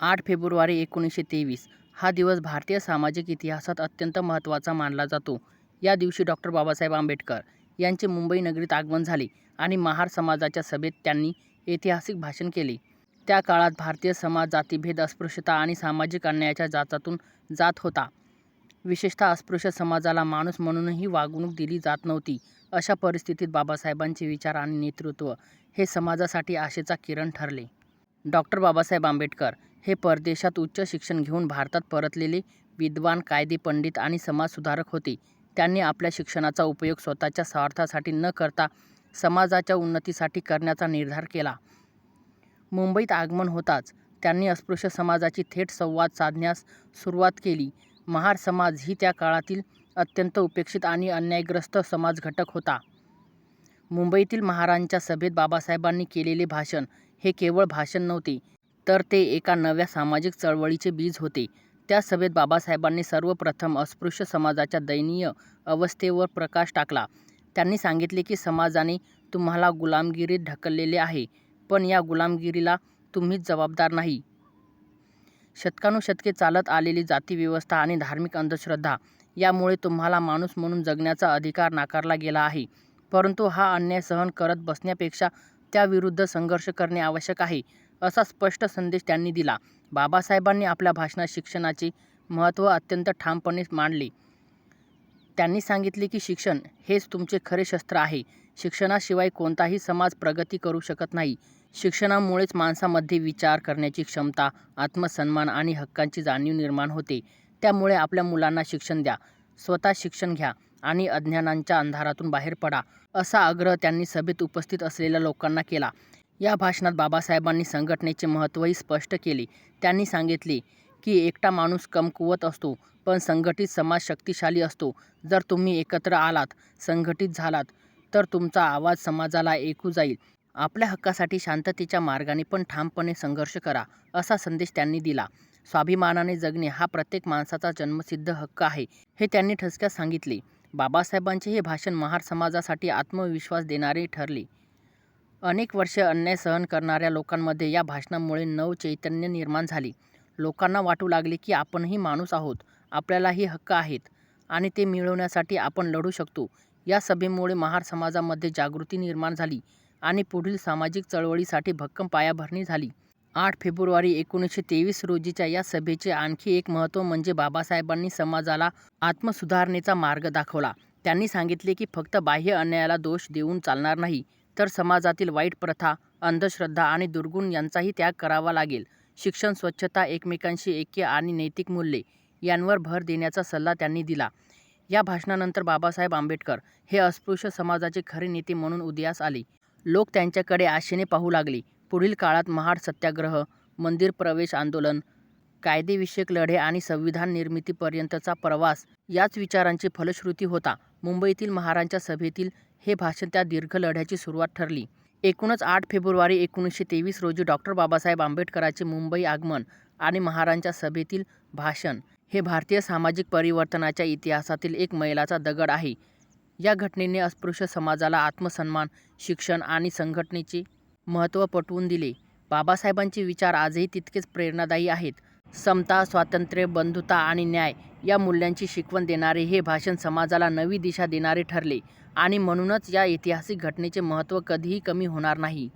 आठ फेब्रुवारी एकोणीसशे तेवीस हा दिवस भारतीय सामाजिक इतिहासात अत्यंत महत्त्वाचा मानला जातो. या दिवशी डॉ. बाबासाहेब आंबेडकर यांचे मुंबई नगरीत आगमन झाले आणि महार समाजाच्या सभेत त्यांनी ऐतिहासिक भाषण केले. त्या काळात भारतीय समाज जातीभेद, अस्पृश्यता आणि सामाजिक अन्यायाच्या जाचातून जात होता. विशेषतः अस्पृश्य समाजाला माणूस म्हणूनही वागणूक दिली जात नव्हती. अशा परिस्थितीत बाबासाहेबांचे विचार आणि नेतृत्व हे समाजासाठी आशेचा किरण ठरले. डॉ. बाबासाहेब आंबेडकर हे परदेशात उच्च शिक्षण घेऊन भारतात परतलेले विद्वान, कायदेपंडित आणि समाजसुधारक होते. त्यांनी आपल्या शिक्षणाचा उपयोग स्वतःच्या स्वार्थासाठी न करता समाजाच्या उन्नतीसाठी करण्याचा निर्धार केला. मुंबईत आगमन होताच त्यांनी अस्पृश्य समाजाशी थेट संवाद साधण्यास सुरुवात केली. महार समाज ही त्या काळातील अत्यंत उपेक्षित आणि अन्यायग्रस्त समाजघटक होता. मुंबईतील महारांच्या सभेत बाबासाहेबांनी केलेले भाषण हे केवळ भाषण नव्हते, तर ते एका नव्या सामाजिक चळवळीचे बीज होते. त्या सभेत बाबासाहेबांनी सर्वप्रथम अस्पृश्य समाजाच्या दयनीय अवस्थेवर प्रकाश टाकला. त्यांनी सांगितले की समाजाने तुम्हाला गुलामगिरीत ढकललेले आहे, पण या गुलामगिरीला तुम्हीच जबाबदार नाही. शतकानुशतके चालत आलेली जातीव्यवस्था आणि धार्मिक अंधश्रद्धा यामुळे तुम्हाला माणूस म्हणून जगण्याचा अधिकार नाकारला गेला आहे. परंतु हा अन्याय सहन करत बसण्यापेक्षा त्याविरुद्ध संघर्ष करणे आवश्यक आहे, असा स्पष्ट संदेश त्यांनी दिला. बाबासाहेबांनी आपल्या भाषणात शिक्षणाचे महत्त्व अत्यंत ठामपणे मांडले. त्यांनी सांगितले की शिक्षण हेच तुमचे खरे शस्त्र आहे. शिक्षणाशिवाय कोणताही समाज प्रगती करू शकत नाही. शिक्षणामुळेच माणसामध्ये विचार करण्याची क्षमता, आत्मसन्मान आणि हक्कांची जाणीव निर्माण होते. त्यामुळे आपल्या मुलांना शिक्षण द्या, स्वतः शिक्षण घ्या आणि अज्ञानाच्या अंधारातून बाहेर पडा, असा आग्रह त्यांनी सभेत उपस्थित असलेल्या लोकांना केला. या भाषणात बाबासाहेबांनी संघटनेचे महत्त्वही स्पष्ट केले. त्यांनी सांगितले की एकटा माणूस कमकुवत असतो, पण संघटित समाज शक्तिशाली असतो. जर तुम्ही एकत्र आलात, संघटित झालात, तर तुमचा आवाज समाजाला ऐकू जाईल. आपल्या हक्कासाठी शांततेच्या मार्गाने पण ठामपणे संघर्ष करा, असा संदेश त्यांनी दिला. स्वाभिमानाने जगणे हा प्रत्येक माणसाचा जन्मसिद्ध हक्क आहे, हे त्यांनी ठसक्यात सांगितले. बाबासाहेबांचे हे भाषण महार समाजासाठी आत्मविश्वास देणारे ठरले. अनेक वर्षे अन्याय सहन करणाऱ्या लोकांमध्ये या भाषणामुळे नवचैतन्य निर्माण झाले. लोकांना वाटू लागले की आपणही माणूस आहोत, आपल्यालाही हक्क आहेत आणि ते मिळवण्यासाठी आपण लढू शकतो. या सभेमुळे महार समाजामध्ये जागृती निर्माण झाली आणि पुढील सामाजिक चळवळीसाठी भक्कम पायाभरणी झाली. आठ फेब्रुवारी एकोणीसशे तेवीस रोजीच्या या सभेचे आणखी एक महत्त्व म्हणजे बाबासाहेबांनी समाजाला आत्मसुधारणेचा मार्ग दाखवला. त्यांनी सांगितले की फक्त बाह्य अन्यायाला दोष देऊन चालणार नाही, तर समाजातील वाईट प्रथा, अंधश्रद्धा आणि दुर्गुण यांचाही त्याग करावा लागेल. शिक्षण, स्वच्छता, एकमेकांशी ऐक्य आणि नैतिक मूल्ये यांवर भर देण्याचा सल्ला त्यांनी दिला. या भाषणानंतर बाबासाहेब आंबेडकर हे अस्पृश्य समाजाचे खरे नेते म्हणून उदयास आले. लोक त्यांच्याकडे आशेने पाहू लागले. पुढील काळात महार सत्याग्रह, मंदिर प्रवेश आंदोलन, कायदेविषयक लढे आणि संविधान निर्मितीपर्यंतचा प्रवास याच विचारांची फलश्रुती होता. मुंबईतील महारांच्या सभेतील हे भाषण त्या दीर्घ लढ्याची सुरुवात ठरली. एकूणच आठ फेब्रुवारी एकोणीसशे तेवीस रोजी डॉ. बाबासाहेब आंबेडकरांचे मुंबई आगमन आणि महारांच्या सभेतील भाषण हे भारतीय सामाजिक परिवर्तनाच्या इतिहासातील एक मैलाचा दगड आहे. या घटनेने अस्पृश्य समाजाला आत्मसन्मान, शिक्षण आणि संघटनेचे महत्त्व पटवून दिले. बाबासाहेबांचे विचार आजही तितकेच प्रेरणादायी आहेत. समता, स्वातंत्र्य, बंधुता आणि न्याय या मूल्यांची शिकवण देणारे हे भाषण समाजाला नवी दिशा देणारे ठरले आणि म्हणूनच या ऐतिहासिक घटनेचे महत्त्व कधीही कमी होणार नाही.